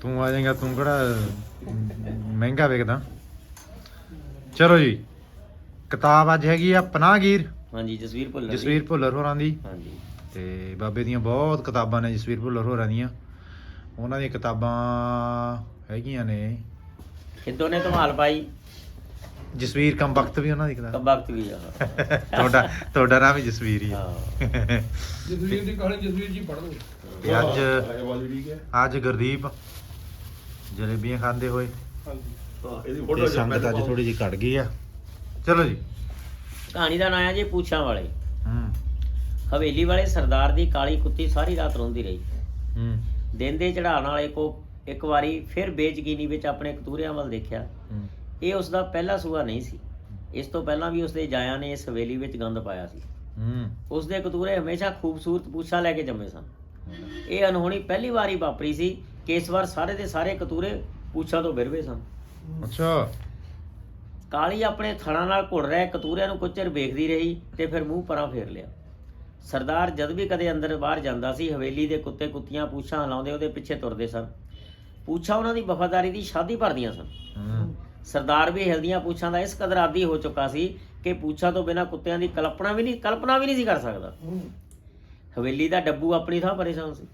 ਤੂੰ ਆ ਜਾਏਗਾ ਤੂੰ ਕਿਹੜਾ ਮਹਿੰਗਾ ਵੇਚਦਾ ਚਲੋ ਜੀ ਕਿਤਾਬ ਅੱਜ ਹੈਗੀ ਆ ਪਨਾਹਗੀਰ ਹਾਂਜੀ ਜਸਵੀਰ ਭੁੱਲਰ ਦੀ। ਜਸਵੀਰ ਭੁੱਲਰ ਹੋਰਾਂ ਦੀ ਹਾਂਜੀ ਤੇ ਬਾਬੇ ਦੀਆਂ ਬਹੁਤ ਕਿਤਾਬਾਂ ਨੇ ਜਸਵੀਰ ਭੁੱਲਰ ਹੋਰਾਂ ਦੀਆਂ ਉਹਨਾਂ ਦੀਆਂ ਕਿਤਾਬਾਂ ਹੈਗੀਆਂ ਨੇ ਖਿੱਦੋ ਨੇ ਧਮਾਲ ਪਾਈ ਜਸਵੀਰ ਕਮ ਵਕਤ ਵੀ ਉਹਨਾਂ ਦੀ ਕਿਤਾਬ ਵਕਤ ਵੀ ਆ ਤੁਹਾਡਾ ਤੁਹਾਡਾ ਨਾਮ ਵੀ ਜਸਵੀਰ ਹੀ ਹੈ ਹਾਂ ਜਸਵੀਰ ਦੀ ਕਹਾਣੀ ਜਸਵੀਰ ਜੀ ਪੜ੍ਹ ਲਓ ਤੇ ਅੱਜ ਅੱਜ ਗੁਰਦੀਪ ਜਲੇਬੀਆਂ ਖਾਂਦੇ ਹੋਏ। ਹਾਂਜੀ। ਹਾਂ ਇਹਦੀ ਤੇ ਫੋਟੋ ਸੰਗਤ ਅੱਜ ਥੋੜੀ ਜਿਹੀ ਘਟ ਗਈ ਆ। ਚਲੋ ਜੀ। ਕਹਾਣੀ ਦਾ ਨਾਂ ਹੈ ਜੀ ਪੂਛਾਂ ਵਾਲੇ। ਹੂੰ। ਹਵੇਲੀ ਵਾਲੇ ਸਰਦਾਰ ਦੀ ਕਾਲੀ ਕੁੱਤੀ ਸਾਰੀ ਰਾਤ ਰੋਂਦੀ ਰਹੀ। ਹੂੰ। ਦਿਨ ਦੇ ਚੜਾਉਣ ਵਾਲੇ ਕੋ ਇੱਕ ਵਾਰੀ ਫਿਰ ਬੇਜਗੀਨੀ ਵਿੱਚ ਆਪਣੇ ਕਤੂਰਿਆਂ ਵੱਲ ਦੇਖਿਆ। ਹੂੰ। ਇਹ ਉਸ ਦਾ ਪਹਿਲਾ ਸੂਆ ਨਹੀਂ ਸੀ। ਇਸ ਤੋਂ ਪਹਿਲਾਂ ਵੀ ਉਸ ਦੇ ਜਾਇਆਂ ਨੇ ਇਸ ਹਵੇਲੀ ਵਿੱਚ ਗੰਦ ਪਾਇਆ ਸੀ। ਹੂੰ। ਉਸ ਦੇ ਕਤੂਰੇ ਹਮੇਸ਼ਾ ਖੂਬਸੂਰਤ ਪੂਛਾਂ ਲੈ ਕੇ ਜੰਮੇ ਸਨ। ਇਹ ਅਨਹੋਣੀ ਪਹਿਲੀ ਵਾਰੀ ਵਾਪਰੀ ਸੀ ਕਿ ਇਸ ਵਾਰ ਸਾਰੇ ਦੇ ਸਾਰੇ ਕਤੂਰੇ ਪੂਛਾਂ ਤੋਂ ਬਿਰਵੇ ਸਨ। ਅੱਛਾ। ਕਾਲੀ ਆਪਣੇ ਥਣਾਂ ਨਾਲ ਘੁੜ ਰਹੇ ਕਤੂਰਿਆਂ ਨੂੰ ਕੁਝ ਚਿਰ ਵੇਖਦੀ ਰਹੀ ਤੇ ਫਿਰ ਮੂੰਹ ਪਰਾਂ ਫੇਰ ਲਿਆ। ਸਰਦਾਰ ਜਦ ਵੀ ਕਦੇ ਅੰਦਰ ਬਾਹਰ ਜਾਂਦਾ ਸੀ ਹਵੇਲੀ ਦੇ ਕੁੱਤੇ ਕੁੱਤੀਆਂ ਪੂਛਾਂ ਹਿਲਾਉਂਦੇ ਉਹਦੇ ਪਿੱਛੇ ਤੁਰਦੇ ਸਨ। ਪੂਛਾਂ ਉਹਨਾਂ ਦੀ ਵਫਾਦਾਰੀ ਦੀ ਸ਼ਾਦੀ ਭਰਦੀਆਂ ਸਨ। ਸਰਦਾਰ ਵੀ ਹਿਲਦੀਆਂ ਪੂਛਾਂ ਦਾ ਇਸ ਕਦਰ ਆਦੀ ਹੋ ਚੁੱਕਾ ਸੀ ਕਿ ਪੂਛਾਂ ਤੋਂ ਬਿਨਾਂ ਕੁੱਤਿਆਂ ਦੀ ਕਲਪਨਾ ਵੀ ਨਹੀਂ ਕਲਪਨਾ ਵੀ ਨਹੀਂ ਸੀ ਕਰ ਸਕਦਾ। ਹਵੇਲੀ ਦਾ ਡੱਬੂ ਆਪਣੀ ਥਾਂ ਪਰੇਸ਼ਾਨ ਸੀ।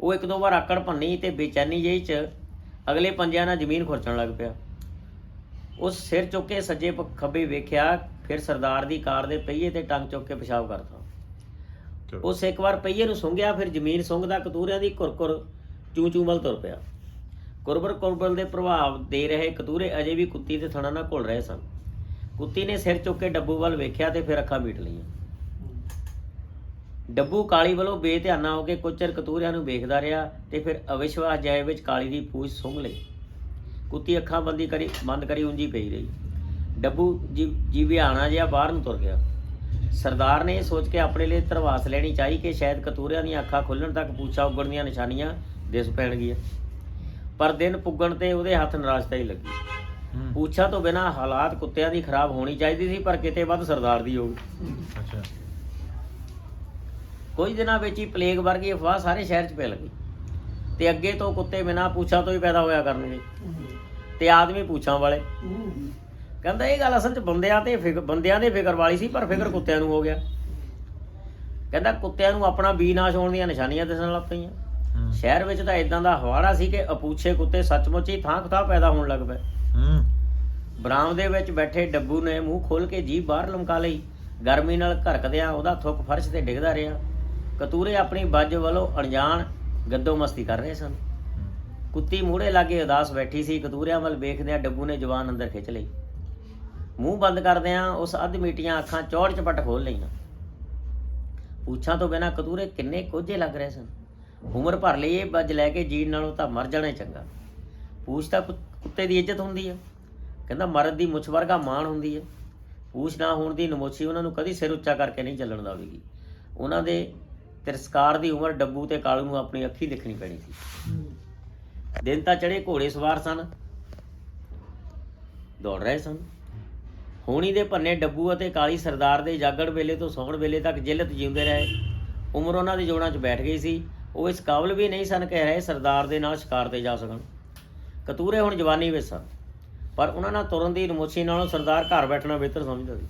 ਉਹ ਇੱਕ ਦੋ ਵਾਰ ਆਕੜ ਭੰਨੀ ਤੇ ਬੇਚੈਨੀ ਜਿਹੀ ਚ ਅਗਲੇ ਪੰਜਿਆਂ ਨਾਲ ਜ਼ਮੀਨ ਖੁਰਚਣ ਲੱਗ ਪਿਆ। ਉਸ ਸਿਰ ਚੁੱਕ ਕੇ ਸੱਜੇ ਖੱਬੇ ਵੇਖਿਆ ਫਿਰ ਸਰਦਾਰ ਦੀ ਕਾਰ ਦੇ ਪਹੀਏ ਤੇ ਟੰਗ ਚੁੱਕ ਕੇ ਪਿਸ਼ਾਬ ਚਲੋ। ਉਸ ਇੱਕ ਵਾਰ ਪਹੀਏ ਨੂੰ ਸੁੰਘਿਆ ਫਿਰ ਜ਼ਮੀਨ ਸੁੰਘਦਾ ਕਤੂਰਿਆਂ ਦੀ ਕੁਰਕੁਰ ਚੂੰ ਚੂੰ ਵੱਲ ਤੁਰ ਪਿਆ। ਕੁਰਬਰ ਕੁਰਬਰ ਦੇ ਪ੍ਰਭਾਵ ਦੇ ਰਹੇ ਕਤੂਰੇ ਅਜੇ ਵੀ ਕੁੱਤੀ ਦੇ ਥਣਾ ਨਾਲ ਘੁਲ ਰਹੇ ਸਨ। ਕੁੱਤੀ ਨੇ ਸਿਰ ਚੁੱਕ ਕੇ ਡੱਬੂ ਵੱਲ ਵੇਖਿਆ ਤੇ ਫਿਰ ਅੱਖਾਂ ਮੀਟ ਲਈਆਂ। ਡੱਬੂ ਕਾਲੀ ਵੱਲੋਂ ਬੇਧਿਆਨਾ ਹੋ ਕੇ ਕੁਝ ਚਿਰ ਕਤੂਰਿਆਂ ਨੂੰ ਵੇਖਦਾ ਰਿਹਾ ਤੇ ਫਿਰ ਅਵਿਸ਼ਵਾਸ ਜਾਏ ਵਿੱਚ ਕਾਲੀ ਦੀ ਪੂਛ ਸੁੰਘ ਲਈ। ਕੁੱਤੀ ਅੱਖਾਂ ਬੰਦੀ ਕਰੀ ਬੰਦ ਕਰੀ ਉਂਝੀ ਪਈ ਰਹੀ। ਡੱਬੂ ਜੀ ਜੀਵਿਆਣਾ ਜਿਹਾ ਬਾਹਰ ਨੂੰ ਤੁਰ ਗਿਆ। ਸਰਦਾਰ ਨੇ ਇਹ ਸੋਚ ਕੇ ਆਪਣੇ ਲਈ ਧਰਵਾਸ ਲੈਣੀ ਚਾਹੀ ਕਿ ਸ਼ਾਇਦ ਕਤੂਰਿਆਂ ਦੀਆਂ ਅੱਖਾਂ ਖੁੱਲਣ ਤੱਕ ਪੂਛਾਂ ਉੱਗਣ ਦੀਆਂ ਨਿਸ਼ਾਨੀਆਂ ਦਿਸ ਪੈਣਗੀਆਂ। ਪਰ ਦਿਨ ਪੁੱਗਣ ਤੇ ਉਹਦੇ ਹੱਥ ਨਿਰਾਸ਼ਤਾ ਹੀ ਲੱਗੀ। ਪੂਛਾਂ ਤੋਂ ਬਿਨਾ ਹਾਲਾਤ ਕੁੱਤਿਆਂ ਦੀ ਖਰਾਬ ਹੋਣੀ ਚਾਹੀਦੀ ਸੀ ਪਰ ਕਿਤੇ ਵੱਧ ਸਰਦਾਰ ਦੀ ਹੋ ਗਈ। ਅੱਛਾ। ਕੁਝ ਦਿਨਾਂ ਵਿੱਚ ਹੀ ਪਲੇਗ ਵਰਗੀ ਅਫਵਾਹ ਸਾਰੇ ਸ਼ਹਿਰ 'ਚ ਫੈਲ ਗਈ। ਤੇ ਅੱਗੇ ਤੋਂ ਕੁੱਤੇ ਬਿਨਾ ਪੂਛਾਂ ਤੋਂ ਹੀ ਪੈਦਾ ਹੋਇਆ ਕਰਨਗੇ ਤੇ ਆਦਮੀ ਪੂਛਾਂ ਵਾਲੇ। ਕਹਿੰਦਾ ਇਹ ਗੱਲ ਅਸਲ 'ਚ ਬੰਦਿਆਂ ਤੇ ਬੰਦਿਆਂ ਦੇ ਫਿਕਰ ਵਾਲੀ ਸੀ ਪਰ ਫਿਕਰ ਕੁੱਤਿਆਂ ਨੂੰ ਹੋ ਗਿਆ। ਕਹਿੰਦਾ ਕੁੱਤਿਆਂ ਨੂੰ ਆਪਣਾ ਬੀਨਾਸ਼ ਹੋਣ ਦੀਆਂ ਨਿਸ਼ਾਨੀਆਂ ਦਿਸਣ ਲੱਗ ਪਈਆਂ। ਸ਼ਹਿਰ ਵਿੱਚ ਤਾਂ ਇਦਾਂ ਦਾ ਹਵਾੜਾ ਸੀ ਕਿ ਅਪੂਛੇ ਕੁੱਤੇ ਸੱਚਮੁੱਚ ਹੀ ਥਾਂ ਥਾਂ ਪੈਦਾ ਹੋਣ ਲੱਗ ਪਏ। ਬਰਾਮ ਦੇ ਵਿੱਚ ਬੈਠੇ ਡੱਬੂ ਨੇ ਮੂੰਹ ਖੋਲ ਕੇ ਜੀਭ ਬਾਹਰ ਲਮਕਾ ਲਈ। ਗਰਮੀ ਨਾਲ ਘਰਕਦਿਆਂ ਉਹਦਾ ਥੁੱਕ ਫਰਸ਼ ਤੇ ਡਿੱਗਦਾ ਰਿਹਾ। ਕਤੂਰੇ ਆਪਣੀ ਬੱਜ ਵੱਲੋਂ ਅਣਜਾਣ ਗੱਦੋ ਮਸਤੀ ਕਰ ਰਹੇ ਸਨ। ਕੁੱਤੀ ਮੂਹਰੇ ਲਾਗੇ ਉਦਾਸ ਬੈਠੀ ਸੀ, ਕਤੂਰਿਆਂ ਵੱਲ ਵੇਖਦਿਆਂ ਡੱਬੂ ਨੇ ਜਵਾਨ ਅੰਦਰ ਖਿੱਚ ਲਈ। ਮੂੰਹ ਬੰਦ ਕਰਦਿਆਂ ਉਸ ਅੱਧ ਮੀਟੀਆਂ ਅੱਖਾਂ ਚੌੜ ਚਪਟ ਖੋਲ ਲਈਆਂ। ਪੂਛਾਂ ਤੋਂ ਬਿਨਾਂ ਕਤੂਰੇ ਕਿੰਨੇ ਕੋਝੇ ਲੱਗ ਰਹੇ ਸਨ। ਉਮਰ ਭਰ ਲਈ ਇਹ ਬੱਜ ਲੈ ਕੇ ਜੀਣ ਨਾਲੋਂ ਤਾਂ ਮਰ ਜਾਣਾ ਚੰਗਾ। ਪੂਛ ਤਾਂ ਕੁ- ਕੁੱਤੇ ਦੀ ਇੱਜ਼ਤ ਹੁੰਦੀ ਹੈ ਕਹਿੰਦਾ ਮਰਦ ਦੀ ਮੁੱਛ ਵਰਗਾ ਮਾਣ ਹੁੰਦੀ ਹੈ ਪੂਛ ਨਾ ਹੋਣ ਦੀ ਨਮੋਸ਼ੀ ਉਹਨਾਂ ਨੂੰ ਕਦੀ ਸਿਰ ਉੱਚਾ ਕਰਕੇ ਨਹੀਂ ਚੱਲਣ ਦੇਵੇਗੀ। ਉਹਨਾਂ ਦੇ ਤਿਰਸਕਾਰ ਦੀ ਉਮਰ ਡੱਬੂ ਤੇ ਕਾਲੂ ਨੂੰ ਆਪਣੀ ਅੱਖੀ ਦੇਖਣੀ ਪੈਣੀ ਸੀ। ਦਿਨ ਤਾਂ ਚੜੇ ਘੋੜੇ ਸਵਾਰ ਸਨ। ਦੌੜ ਰਹੇ ਸਨ। ਹੋਣੀ ਦੇ ਭੰਨੇ ਡੱਬੂ ਅਤੇ ਕਾਲੀ ਸਰਦਾਰ ਦੇ ਜਾਗੜ ਵੇਲੇ ਤੋਂ ਸੌਣ ਵੇਲੇ ਤੱਕ ਜਿਲਤ ਜਿਉਂਦੇ ਰਹੇ। ਉਮਰ ਉਹਨਾਂ ਦੀ ਜੋੜਾਂ 'ਚ ਬੈਠ ਗਈ ਸੀ। ਉਹ ਇਸ ਕਾਬਲ ਵੀ ਨਹੀਂ ਸਨ ਕਹਿ ਰਹੇ ਸਰਦਾਰ ਦੇ ਨਾਲ ਸ਼ਿਕਾਰ ਤੇ ਜਾ ਸਕਣ। ਕਤੂਰੇ ਹੁਣ ਜਵਾਨੀ ਵਿੱਚ ਸਨ। ਪਰ ਉਹਨਾਂ ਨਾਲ ਤੁਰਨ ਦੀ ਨਮੋਸ਼ੀ ਨਾਲੋਂ ਸਰਦਾਰ ਘਰ ਬੈਠਣਾ ਬਿਹਤਰ ਸਮਝਦਾ ਸੀ।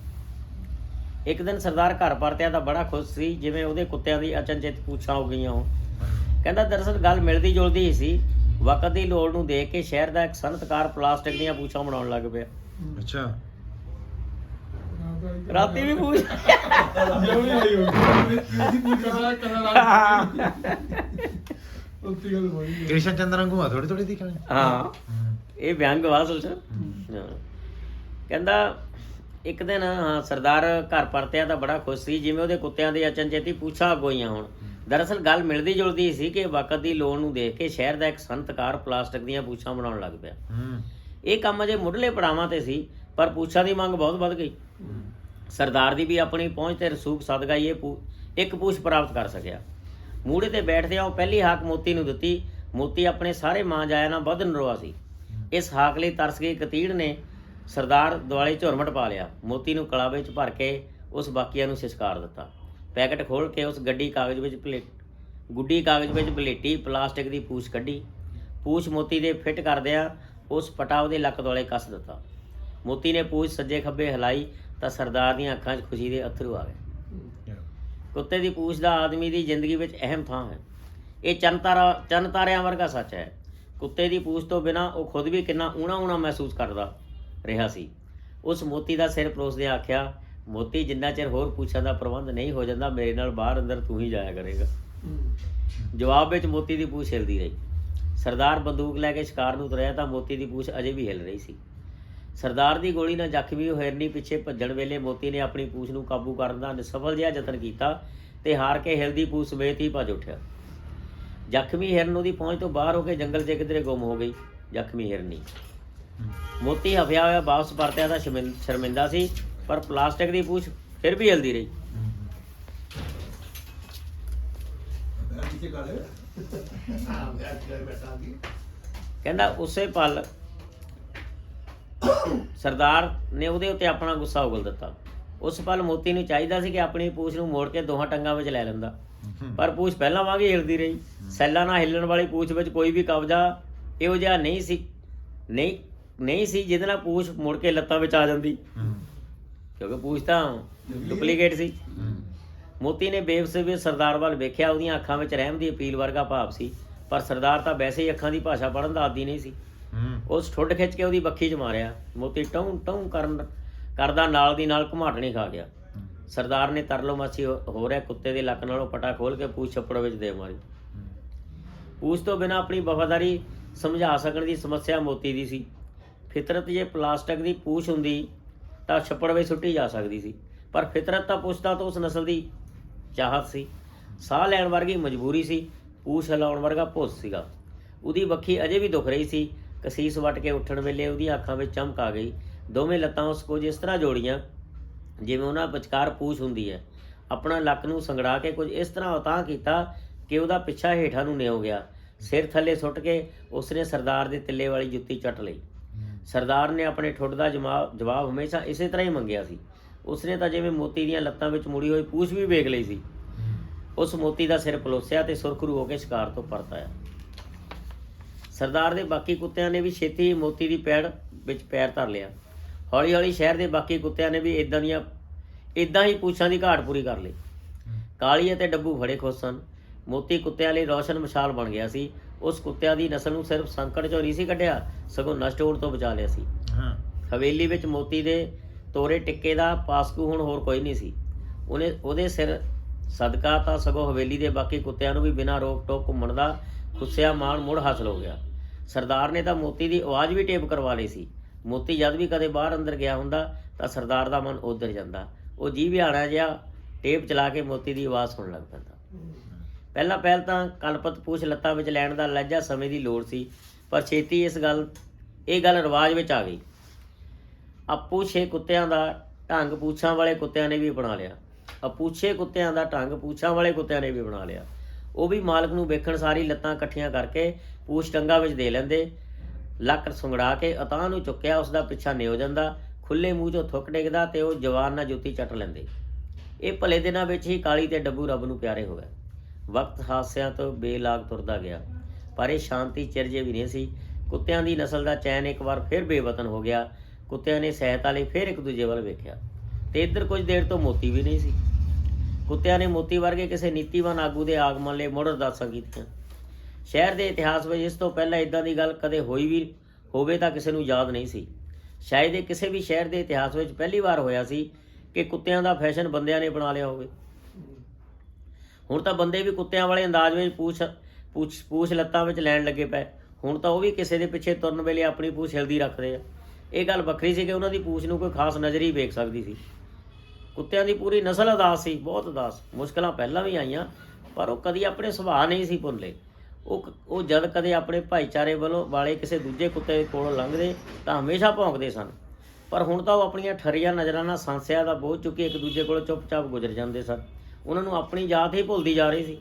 ਇੱਕ ਦਿਨ ਸਰਦਾਰ ਘਰ ਪਰਤਿਆ ਤਾਂ ਬੜਾ ਖੁਸ਼ ਸੀ ਜਿਵੇਂ ਉਹਦੇ ਕੁੱਤਿਆਂ ਦੀ ਅਚਨਚੇਤ ਪੁੱਛਾਂ ਹੋ ਗਈਆਂ ਹੋਣ। ਕਹਿੰਦਾ ਦਰਅਸਲ ਗੱਲ ਮਿਲਦੀ ਜੁਲਦੀ ਹੀ ਸੀ। ਵਕਤ ਦੀ ਲੋੜ ਨੂੰ ਦੇਖ ਕੇ ਸ਼ਹਿਰ ਦਾ ਇੱਕ ਸਨਅਤਕਾਰ ਪਲਾਸਟਿਕ ਦੀਆਂ ਪੂਛਾਂ ਬਣਾਉਣ ਲੱਗ ਪਿਆ। ਅੱਛਾ। ਰਾਤੀ ਵੀ ਪੂਛ ਜਿਉਣੀ ਆਈ ਹੋਈ ਕਿਹਦੀ ਪੂਛ ਕਰਾ ਕਰਾ ਉੱਤੀ ਗੱਲ ਹੋਈ ਕ੍ਰਿਸ਼ਨ ਚੰਦਰ ਵਾਂਗੂ ਆ ਥੋੜੀ ਥੋੜੀ ਦਿਖਣੀ ਹਾਂ। ਇਹ ਵਿਅੰਗ ਵਾ ਅਸਲ ਚ। ਕਹਿੰਦਾ ਇੱਕ ਦਿਨ ਹਾਂ ਸਰਦਾਰ ਘਰ ਪਰਤਿਆ ਤਾਂ ਬੜਾ ਖੁਸ਼ ਸੀ ਜਿਵੇਂ ਉਹਦੇ ਕੁੱਤਿਆਂ ਦੇ ਅਚਨਚੇਤੀ ਪੁੱਛਾਂ ਗੋਈਆਂ ਹੋਣ। ਦਰਅਸਲ ਗੱਲ ਮਿਲਦੀ ਜੁਲਦੀ ਸੀ ਕਿ ਵਕਤ ਦੀ ਲੋੜ ਨੂੰ ਦੇਖ ਕੇ ਸ਼ਹਿਰ ਦਾ ਇੱਕ ਸੰਤਕਾਰ ਪਲਾਸਟਿਕ ਦੀਆਂ ਪੁੱਛਾਂ ਬਣਾਉਣ ਲੱਗ ਪਿਆ। ਇਹ ਕੰਮ ਅਜੇ ਮੁੱਢਲੇ ਪੜਾਵਾਂ ਤੇ ਸੀ ਪਰ ਪੁੱਛਾਂ ਦੀ ਮੰਗ ਬਹੁਤ ਵੱਧ ਗਈ। ਸਰਦਾਰ ਦੀ ਵੀ ਆਪਣੀ ਪਹੁੰਚ ਤੇ ਰਸੂਖ ਸਦਕਾ ਇਹ ਇੱਕ ਪੂਛ ਪ੍ਰਾਪਤ ਕਰ ਸਕਿਆ। ਮੂੜੇ ਤੇ ਬੈਠਦਿਆਂ ਉਹ ਪਹਿਲੀ ਹਾਕ ਮੋਤੀ ਨੂੰ ਦਿੱਤੀ। ਮੋਤੀ ਆਪਣੇ ਸਾਰੇ ਮਾਂ ਜਾਇਆ ਨਾਲ ਵੱਧ ਨਰੋਆ ਸੀ। ਇਸ ਹਾਕ ਲਈ ਤਰਸ ਗਈ ਕਤੀੜ ਨੇ ਸਰਦਾਰ ਦੁਆਲੇ ਝੁਰਮਟ ਪਾ ਲਿਆ। ਮੋਤੀ ਨੂੰ ਕਲਾ ਵਿੱਚ ਭਰ ਕੇ ਉਸ ਬਾਕੀਆਂ ਨੂੰ ਸਿਸਕਾਰ ਦਿੱਤਾ। ਪੈਕਟ ਖੋਲ ਕੇ ਉਸ ਗੱਡੀ ਕਾਗਜ਼ ਵਿੱਚ ਪਲੇਟ ਗੁੱਡੀ ਕਾਗਜ਼ ਵਿੱਚ ਪਲੇਟੀ ਪਲਾਸਟਿਕ ਦੀ ਪੂਛ ਕੱਢੀ। ਪੂਛ ਮੋਤੀ ਦੇ ਫਿੱਟ ਕਰਦਿਆਂ ਉਸ ਪਟਾ ਉਹਦੇ ਲੱਕ ਦੁਆਲੇ ਕੱਸ ਦਿੱਤਾ। ਮੋਤੀ ਨੇ ਪੂਛ ਸੱਜੇ ਖੱਬੇ ਹਿਲਾਈ ਤਾਂ ਸਰਦਾਰ ਦੀਆਂ ਅੱਖਾਂ 'ਚ ਖੁਸ਼ੀ ਦੇ ਅਥਰੂ ਆ ਗਏ। ਕੁੱਤੇ ਦੀ ਪੂਛ ਦਾ ਆਦਮੀ ਦੀ ਜ਼ਿੰਦਗੀ ਵਿੱਚ ਅਹਿਮ ਥਾਂ ਹੈ। ਇਹ ਚੰਨ ਤਾਰਾ ਚੰਨ ਤਾਰਿਆਂ ਵਰਗਾ ਸੱਚ ਹੈ। ਕੁੱਤੇ ਦੀ ਪੂਛ ਤੋਂ ਬਿਨਾ ਉਹ ਖੁਦ ਵੀ ਕਿੰਨਾ ਊਣਾ ਊਣਾ ਮਹਿਸੂਸ ਕਰਦਾ। ਰਿਹਾ ਸੀ। ਉਸ ਮੋਤੀ ਦਾ ਸਿਰ ਪਰੋਸਦੇ ਆਖਿਆ, ਮੋਤੀ, ਜਿੰਨਾ ਚਿਰ ਹੋਰ ਪੂਛਾਂ ਦਾ ਪ੍ਰਬੰਧ ਨਹੀਂ ਹੋ ਜਾਂਦਾ, ਮੇਰੇ ਨਾਲ ਬਾਹਰ ਅੰਦਰ ਤੂੰ ਹੀ ਜਾਇਆ ਕਰੇਗਾ। ਜਵਾਬ ਵਿੱਚ ਮੋਤੀ ਦੀ ਪੂਛ ਹਿਲਦੀ ਰਹੀ। ਸਰਦਾਰ ਬੰਦੂਕ ਲੈ ਕੇ ਸ਼ਿਕਾਰ ਨੂੰ ਤੁਰਿਆ ਤਾਂ ਮੋਤੀ ਦੀ ਪੂਛ ਅਜੇ ਵੀ ਹਿਲ ਰਹੀ ਸੀ। ਸਰਦਾਰ ਦੀ ਗੋਲੀ ਨਾਲ ਜ਼ਖਮੀ ਹੋਇਰਨੀ ਪਿੱਛੇ ਭੱਜਣ ਵੇਲੇ ਮੋਤੀ ਨੇ ਆਪਣੀ ਪੂਛ ਨੂੰ ਕਾਬੂ ਕਰਨ ਦਾ ਨਿਸਫਲ ਜਿਹਾ ਯਤਨ ਕੀਤਾ ਤੇ ਹਾਰ ਕੇ ਹਿਲਦੀ ਪੂਛ ਸਮੇਤ ਹੀ ਭੱਜ ਉੱਠਿਆ। ਜ਼ਖਮੀ ਹਿਰਨ ਉਹਦੀ ਪਹੁੰਚ ਤੋਂ ਬਾਹਰ ਹੋ ਕੇ ਜੰਗਲ 'ਚ ਕਿਧਰੇ ਗੁੰਮ ਹੋ ਗਈ। ਜ਼ਖਮੀ ਹਿਰਨੀ ਮੋਤੀ ਹਫਿਆ ਹੋਇਆ, ਵਾਪਸ ਪਰਤਿਆ ਤਾਂ ਸ਼ਰਮਿੰ- ਸ਼ਰਮਿੰਦਾ ਸੀ, ਪਰ ਪਲਾਸਟਿਕ ਦੀ ਪੂਛ ਫਿਰ ਵੀ ਹਿਲਦੀ ਰਹੀ। ਕਹਿੰਦਾ ਉਸੇ ਪਲ ਸਰਦਾਰ ਨੇ ਉਹਦੇ ਉੱਤੇ ਆਪਣਾ ਗੁੱਸਾ ਉਗਲ ਦਿੱਤਾ। ਉਸ ਪਲ ਮੋਤੀ ਨੂੰ ਚਾਹੀਦਾ ਸੀ ਕਿ ਆਪਣੀ ਪੂਛ ਨੂੰ ਮੋੜ ਕੇ ਦੋਹਾਂ ਟੰਗਾਂ ਵਿੱਚ ਲੈ ਲੈਂਦਾ। ਪਰ ਪੂਛ ਪਹਿਲਾਂ ਵਾਂਗ ਹੀ ਹਿਲਦੀ ਰਹੀ। ਸੈੱਲਾਂ ਨਾਲ ਹਿੱਲਣ ਵਾਲੀ ਪੂਛ ਵਿੱਚ ਕੋਈ ਵੀ ਕਬਜ਼ਾ ਇਹੋ ਜਿਹਾ ਨਹੀਂ ਸੀ। ਨਹੀਂ ਨਹੀਂ ਸੀ ਜਿਹਦੇ ਨਾਲ ਪੂਛ ਮੁੜ ਕੇ ਲੱਤਾਂ ਵਿੱਚ ਆ ਜਾਂਦੀ। ਕਿਉਂਕਿ ਪੂਛ ਤਾਂ ਡੁਪਲੀਕੇਟ ਸੀ। ਮੋਤੀ ਨੇ ਬੇਵਸੇ ਵੀ ਸਰਦਾਰ ਵੱਲ ਵੇਖਿਆ ਉਹਦੀਆਂ ਅੱਖਾਂ ਵਿੱਚ ਰਹਿਮ ਦੀ ਅਪੀਲ ਵਰਗਾ ਭਾਵ ਸੀ। ਪਰ ਸਰਦਾਰ ਤਾਂ ਵੈਸੇ ਹੀ ਅੱਖਾਂ ਦੀ ਭਾਸ਼ਾ ਪੜ੍ਹਨ ਦਾ ਆਦੀ ਨਹੀਂ ਸੀ। ਉਸ ਠੁੱਡ ਖਿੱਚ ਕੇ ਉਹਦੀ ਬੱਖੀ 'ਚ ਮਾਰਿਆ। ਮੋਤੀ ਟੌਂ ਟੌਂ ਕਰਨ ਕਰਦਾ ਨਾਲ ਦੀ ਨਾਲ ਘੁਮਾਟਣੀ ਖਾ ਗਿਆ। ਸਰਦਾਰ ਨੇ ਤਰਲੋ ਮਾਸੀ ਹੋ ਹੋ ਰਿਹਾ ਕੁੱਤੇ ਦੇ ਲੱਕ ਨਾਲੋਂ ਪਟਾ ਖੋਲ ਕੇ ਪੂਛ ਛੱਪੜ ਵਿੱਚ ਦੇ ਮਾਰੀ। ਪੂਛ ਤੋਂ ਬਿਨਾਂ ਆਪਣੀ ਵਫਾਦਾਰੀ ਸਮਝਾ ਸਕਣ ਦੀ ਸਮੱਸਿਆ ਮੋਤੀ ਦੀ ਸੀ। ਫਿਤਰਤ ਜੇ ਪਲਾਸਟਿਕ ਦੀ ਪੂਛ ਹੁੰਦੀ, ਤਾਂ ਛੱਪੜ ਵਿੱਚ ਸੁੱਟੀ ਜਾ ਸਕਦੀ ਸੀ। ਪਰ ਫਿਤਰਤ ਤਾਂ ਪੁੱਛਦਾ ਤਾਂ ਉਸ ਨਸਲ ਦੀ ਚਾਹਤ ਸੀ। ਸਾਹ ਲੈਣ ਵਰਗੀ ਮਜਬੂਰੀ ਸੀ, ਪੂਛ ਹਿਲਾਉਣ ਵਰਗਾ ਭੁੱਸ ਸੀਗਾ। ਉਹਦੀ ਵੱਖੀ ਅਜੇ ਵੀ ਦੁਖ ਰਹੀ ਸੀ। ਕਸੀਸ ਵੱਟ ਕੇ ਉੱਠਣ ਵੇਲੇ ਉਹਦੀਆਂ ਅੱਖਾਂ ਵਿੱਚ ਚਮਕ ਆ ਗਈ। ਦੋਵੇਂ ਲੱਤਾਂ ਉਸ ਕੁਝ ਇਸ ਤਰ੍ਹਾਂ ਜੋੜੀਆਂ, ਜਿਵੇਂ ਉਹਨਾਂ ਵਿਚਕਾਰ ਪੂਛ ਹੁੰਦੀ ਹੈ। ਆਪਣਾ ਲੱਕ ਨੂੰ ਸੰਗੜਾ ਕੇ ਕੁਝ ਇਸ ਤਰ੍ਹਾਂ ਉਤਾਂਹ ਕੀਤਾ ਕਿ ਉਹਦਾ ਪਿੱਛਾ ਹੇਠਾਂ ਨੂੰ ਨਿਉ ਗਿਆ। ਸਿਰ ਥੱਲੇ ਸੁੱਟ ਕੇ ਉਸਨੇ ਸਰਦਾਰ ਦੇ ਤਿੱਲੇ ਵਾਲੀ ਜੁੱਤੀ ਚੱਟ ਲਈ। ਸਰਦਾਰ ਨੇ ਆਪਣੇ ਠੁੱਡ ਦਾ ਜਵਾਬ ਹਮੇਸ਼ਾ ਇਸੇ ਤਰ੍ਹਾਂ ਹੀ ਮੰਗਿਆ ਸੀ। ਉਸਨੇ ਤਾਂ ਜਿਵੇਂ ਮੋਤੀ ਦੀਆਂ ਲੱਤਾਂ ਵਿੱਚ ਮੁੜੀ ਹੋਈ ਪੂਛ ਵੀ ਵੇਖ ਲਈ ਸੀ। ਉਸ ਮੋਤੀ ਦਾ ਸਿਰ ਪਲੋਸਿਆ ਤੇ ਸੁਰਖਰੂ ਹੋ ਕੇ ਸ਼ਿਕਾਰ ਤੋਂ ਪਰਤ ਆਇਆ। ਸਰਦਾਰ ਦੇ ਬਾਕੀ ਕੁੱਤਿਆਂ ਨੇ ਵੀ ਛੇਤੀ ਹੀ ਮੋਤੀ ਦੀ ਪੈੜ ਵਿੱਚ ਪੈਰ ਧਰ ਲਿਆ। ਹੌਲੀ ਹੌਲੀ ਸ਼ਹਿਰ ਦੇ ਬਾਕੀ ਕੁੱਤਿਆਂ ਨੇ ਵੀ ਇਦਾਂ ਦੀਆਂ ਇਦਾਂ ਹੀ ਪੂਛਾਂ ਦੀ ਘਾਟ ਪੂਰੀ ਕਰ ਲਈ। ਕਾਲੀ ਅਤੇ ਡੱਬੂ ਫੜੇ ਖੁਸ਼ ਸਨ। ਮੋਤੀ ਕੁੱਤਿਆਂ ਲਈ ਰੌਸ਼ਨ ਮਸ਼ਾਲ ਬਣ ਗਿਆ ਸੀ। ਉਸ ਕੁੱਤਿਆਂ ਦੀ ਨਸਲ ਨੂੰ ਸਿਰਫ ਸੰਕਟ ਚੋਂ ਨਹੀਂ ਸੀ ਕੱਢਿਆ ਸਗੋਂ ਨਸ਼ਟ ਹੋਣ ਤੋਂ ਬਚਾ ਲਿਆ ਸੀ। ਹਾਂ। ਹਵੇਲੀ ਵਿੱਚ ਮੋਤੀ ਦੇ ਤੋਰੇ ਟਿੱਕੇ ਦਾ ਪਾਸਕੂ ਹੁਣ ਹੋਰ ਕੋਈ ਨਹੀਂ ਸੀ। ਉਹਨੇ ਉਹਦੇ ਸਿਰ ਸਦਕਾ ਤਾਂ ਸਗੋਂ ਹਵੇਲੀ ਦੇ ਬਾਕੀ ਕੁੱਤਿਆਂ ਨੂੰ ਵੀ ਬਿਨਾਂ ਰੋਕ ਟੋਕ ਘੁੰਮਣ ਦਾ ਖੁੱਸਿਆ ਮਾਣ ਮੁੜ ਹਾਸਲ ਹੋ ਗਿਆ। ਸਰਦਾਰ ਨੇ ਤਾਂ ਮੋਤੀ ਦੀ ਆਵਾਜ਼ ਵੀ ਟੇਪ ਕਰਵਾ ਲਈ ਸੀ। ਮੋਤੀ ਜਦ ਵੀ ਕਦੇ ਬਾਹਰ ਅੰਦਰ ਗਿਆ ਹੁੰਦਾ ਤਾਂ ਸਰਦਾਰ ਦਾ ਮਨ ਉਧਰ ਜਾਂਦਾ। ਉਹ ਜੀ ਵਿਹਾਣਾ ਜਿਹਾ ਟੇਪ ਚਲਾ ਕੇ ਮੋਤੀ ਦੀ ਆਵਾਜ਼ ਸੁਣਨ ਲੱਗ ਪੈਂਦਾ। ਪਹਿਲਾਂ ਪਹਿਲ ਤਾਂ ਕਲਪਤ ਪੂਛ ਲੱਤਾਂ ਵਿੱਚ ਲੈਣ ਦਾ ਲਹਿਜਾ ਸਮੇਂ ਦੀ ਲੋੜ ਸੀ, ਪਰ ਛੇਤੀ ਇਸ ਗੱਲ, ਇਹ ਗੱਲ ਰਿਵਾਜ ਵਿੱਚ ਆ ਗਈ। ਆਪੂ ਛੇ ਕੁੱਤਿਆਂ ਦਾ ਢੰਗ ਪੂਛਾਂ ਵਾਲੇ ਕੁੱਤਿਆਂ ਨੇ ਵੀ ਬਣਾ ਲਿਆ। ਆਪੂਛੇ ਕੁੱਤਿਆਂ ਦਾ ਢੰਗ ਪੂਛਾਂ ਵਾਲੇ ਕੁੱਤਿਆਂ ਨੇ ਵੀ ਬਣਾ ਲਿਆ। ਉਹ ਵੀ ਮਾਲਕ ਨੂੰ ਵੇਖਣ ਸਾਰੀ ਲੱਤਾਂ ਇਕੱਠੀਆਂ ਕਰਕੇ ਪੂਛ ਟੰਗਾ ਵਿੱਚ ਦੇ ਲੈਂਦੇ। ਲੱਕ ਸੁੰਗੜਾ ਕੇ ਅਤਾਹ ਨੂੰ ਚੁੱਕਿਆ, ਉਸ ਦਾ ਪਿੱਛਾ ਨਿਉ ਜਾਂਦਾ ਖੁੱਲੇ ਮੂੰਹ 'ਚੋਂ ਥੁੱਕ ਡਿੱਗਦਾ ਤੇ ਉਹ ਜਵਾਨ ਨਾਲ ਜੁੱਤੀ ਚੱਟ ਲੈਂਦੇ। ਇਹ ਭਲੇ ਦਿਨਾਂ ਵਿੱਚ ਹੀ ਕਾਲੀ ਤੇ ਡੱਬੂ ਰੱਬ ਨੂੰ ਪਿਆਰੇ ਹੋ ਗਏ। ਵਕਤ ਹਾਸਿਆਂ ਤੋਂ ਬੇਲਾਗ ਤੁਰਦਾ ਗਿਆ। ਪਰ ਇਹ ਸ਼ਾਂਤੀ ਚਿਰਜੇ ਵੀ ਨਹੀਂ ਸੀ। ਕੁੱਤਿਆਂ ਦੀ ਨਸਲ ਦਾ ਚੈਨ ਇੱਕ ਵਾਰ ਫਿਰ ਬੇਵਤਨ ਹੋ ਗਿਆ। ਕੁੱਤਿਆਂ ਨੇ ਸਹਾਇਤਾ ਲਈ ਫਿਰ ਇੱਕ ਦੂਜੇ ਵੱਲ ਵੇਖਿਆ। ਤੇ ਇੱਧਰ ਕੁਝ ਦੇਰ ਤੋਂ ਮੋਤੀ ਵੀ ਨਹੀਂ ਸੀ। ਕੁੱਤਿਆਂ ਨੇ ਮੋਤੀ ਵਰਗੇ ਕਿਸੇ ਨੀਤੀਵਾਨ ਆਗੂ ਦੇ ਆਗਮਨ ਲਈ ਮੁੜ ਅਰਦਾਸਾਂ ਕੀਤੀਆਂ। ਸ਼ਹਿਰ ਦੇ ਇਤਿਹਾਸ ਵਿੱਚ ਇਸ ਤੋਂ ਪਹਿਲਾਂ ਇਦਾਂ ਦੀ ਗੱਲ ਕਦੇ ਹੋਈ ਵੀ ਹੋਵੇ ਤਾਂ ਕਿਸੇ ਨੂੰ ਯਾਦ ਨਹੀਂ ਸੀ। ਸ਼ਾਇਦ ਇਹ ਕਿਸੇ ਵੀ ਸ਼ਹਿਰ ਦੇ ਇਤਿਹਾਸ ਵਿੱਚ ਪਹਿਲੀ ਵਾਰ ਹੋਇਆ ਸੀ ਕਿ ਕੁੱਤਿਆਂ ਦਾ ਫੈਸ਼ਨ ਬੰਦਿਆਂ ਨੇ ਬਣਾ ਲਿਆ ਹੋਵੇ। ਹੁਣ ਤਾਂ ਬੰਦੇ ਵੀ ਕੁੱਤਿਆਂ ਵਾਲੇ ਅੰਦਾਜ਼ ਵਿੱਚ ਪੂਛ ਪੂਛ ਪੂਛ ਲੱਤਾਂ ਵਿੱਚ ਲੈਣ ਲੱਗੇ ਪਏ। ਹੁਣ ਤਾਂ ਉਹ ਵੀ ਕਿਸੇ ਦੇ ਪਿੱਛੇ ਤੁਰਨ ਵੇਲੇ ਆਪਣੀ ਪੂਛ ਹਿਲਦੀ ਰੱਖਦੇ ਆ। ਇਹ ਗੱਲ ਵੱਖਰੀ ਸੀ ਕਿ ਉਹਨਾਂ ਦੀ ਪੂਛ ਨੂੰ ਕੋਈ ਖਾਸ ਨਜ਼ਰ ਹੀ ਵੇਖ ਸਕਦੀ ਸੀ। ਕੁੱਤਿਆਂ ਦੀ ਪੂਰੀ ਨਸਲ ਉਦਾਸ ਸੀ, ਬਹੁਤ ਉਦਾਸ। ਮੁਸ਼ਕਲਾਂ ਪਹਿਲਾਂ ਵੀ ਆਈਆਂ, ਪਰ ਉਹ ਕਦੀ ਆਪਣੇ ਸੁਭਾਅ ਨਹੀਂ ਸੀ ਭੁੱਲੇ ਉਹ ਕ- ਉਹ ਜਦ ਕਦੇ ਆਪਣੇ ਭਾਈਚਾਰੇ ਵੱਲੋਂ ਵਾਲੇ ਕਿਸੇ ਦੂਜੇ ਕੁੱਤੇ ਦੇ ਕੋਲੋਂ ਲੰਘਦੇ, ਤਾਂ ਹਮੇਸ਼ਾ ਭੌਂਕਦੇ ਸਨ। ਪਰ ਹੁਣ ਤਾਂ ਉਹ ਆਪਣੀਆਂ ਠਰੀਆਂ ਨਜ਼ਰਾਂ ਨਾਲ ਸੰਸਿਆ ਦਾ ਬੋਝ ਚੁੱਕੇ ਇੱਕ ਦੂਜੇ ਕੋਲੋਂ ਚੁੱਪਚਾਪ ਗੁਜ਼ਰ ਜਾਂਦੇ ਸਨ। ਉਹਨਾਂ ਨੂੰ ਆਪਣੀ ਜਾਤ ਹੀ ਭੁੱਲਦੀ ਜਾ ਰਹੀ ਸੀ।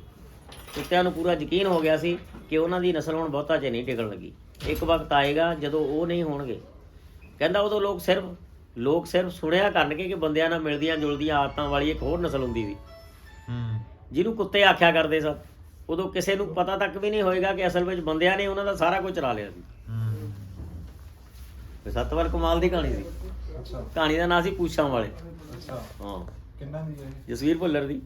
ਕੁੱਤਿਆਂ ਨੂੰ ਪੂਰਾ ਯਕੀਨ ਹੋ ਗਿਆ ਸੀ ਕਿ ਉਹਨਾਂ ਦੀ ਨਸਲ ਹੁਣ ਬਹੁਤਾ ਜੇ ਨਹੀਂ ਟਿਕਣ ਲੱਗੀ। ਇੱਕ ਵਕਤ ਆਏਗਾ ਜਦੋਂ ਉਹ ਨਹੀਂ ਹੋਣਗੇ। ਕਹਿੰਦਾ ਉਦੋਂ ਲੋਕ ਸਿਰਫ ਲੋਕ ਸਿਰਫ ਸੁਣਿਆ ਕਰਨਗੇ ਕਿ ਬੰਦਿਆਂ ਨਾਲ ਮਿਲਦੀਆਂ ਜੁਲਦੀਆਂ ਆਦਤਾਂ ਵਾਲੀ ਇੱਕ ਹੋਰ ਨਸਲ ਹੁੰਦੀ ਸੀ। ਹੂੰ। ਜਿਹਨੂੰ ਕੁੱਤੇ ਆਖਿਆ ਕਰਦੇ ਸਨ। ਉਦੋਂ ਕਿਸੇ ਨੂੰ ਪਤਾ ਤੱਕ ਵੀ ਨਹੀਂ ਹੋਏਗਾ ਕਿ ਅਸਲ ਵਿੱਚ ਬੰਦਿਆਂ ਨੇ ਉਹਨਾਂ ਦਾ ਸਾਰਾ ਕੁਝ ਚਲਾ ਲਿਆ ਸੀ। ਹੂੰ। ਤੇ ਸਤਵਰ ਕਮਾਲ ਦੀ ਕਹਾਣੀ ਸੀ। ਅੱਛਾ। ਕਹਾਣੀ ਦਾ ਨਾਂ ਸੀ ਪੂਛਾਂ ਵਾਲੇ। ਅੱਛਾ। ਹਾਂ। ਕਿੰਨਾ ਦੀ ਹੈ ਜਸਵੀਰ ਭੁੱਲਰ ਦੀ।